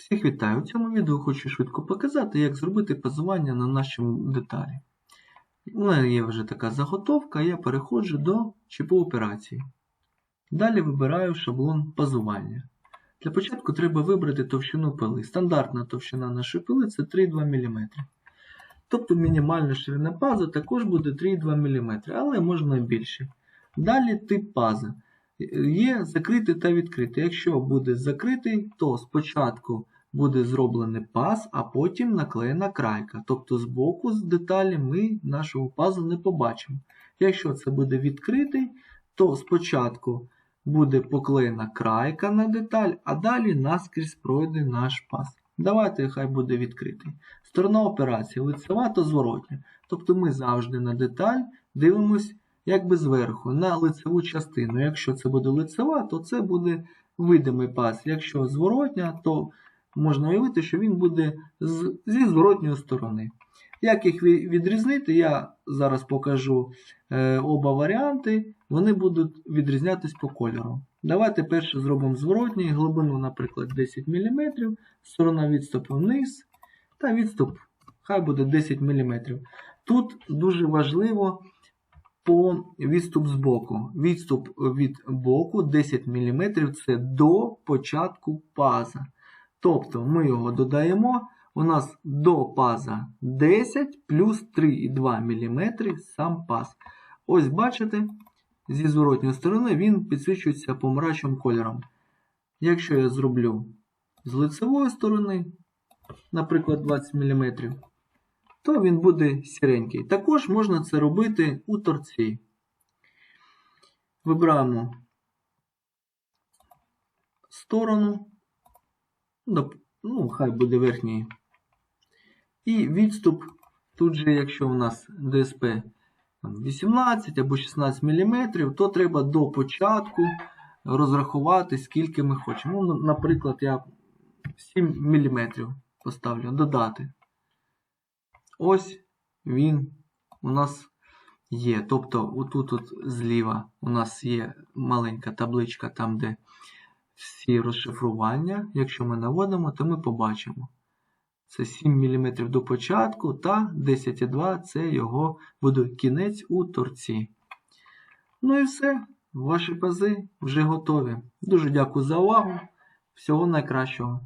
Всіх вітаю! У цьому відео хочу швидко показати, як зробити пазування на нашому деталі. У мене є вже така заготовка, я переходжу до чіпу операції. Далі вибираю шаблон пазування. Для початку треба вибрати товщину пили. Стандартна товщина нашої пили це 3,2 мм. Тобто мінімальна ширина паза також буде 3,2 мм, але можна і більше. Далі тип паза. Є закритий та відкритий. Якщо буде закритий, то спочатку буде зроблений паз, а потім наклеєна крайка. Тобто з боку з деталі ми нашого пазу не побачимо. Якщо це буде відкритий, то спочатку буде поклеєна крайка на деталь, а далі наскрізь пройде наш паз. Давайте хай буде відкритий. Сторона операції лицева та зворотня. Тобто ми завжди на деталь дивимось якби зверху на лицеву частину. Якщо це буде лицева, то це буде видимий паз. Якщо зворотня, то можна уявити, що він буде зі зворотньої сторони. Як їх відрізнити, я зараз покажу е, оба варіанти. Вони будуть відрізнятись по кольору. Давайте перше зробимо зворотній, глибину, наприклад, 10 мм, сторона відступу вниз, та відступ хай буде 10 мм. Тут дуже важливо по відступ з боку. Відступ від боку 10 мм це до початку паза. Тобто ми його додаємо. У нас до паза 10 плюс 3,2 мм сам паз. Ось бачите, зі зворотньої сторони він підсвічується помаранчевим кольором. Якщо я зроблю з лицевої сторони, наприклад, 20 мм, то він буде сіренький. Також можна це робити у торці. Вибираємо сторону, ну, хай буде верхній. І відступ, тут же, якщо у нас ДСП 18 або 16 мм, то треба до початку розрахувати, скільки ми хочемо. Ну, наприклад, я 7 мм поставлю, додати. Ось він у нас є. Тобто, отут от зліва у нас є маленька табличка, там, де всі розшифрування. Якщо ми наводимо, то ми побачимо. Це 7 мм до початку та 10,2 це його буде кінець у торці. Ну і все. Ваші пази вже готові. Дуже дякую за увагу. Всього найкращого.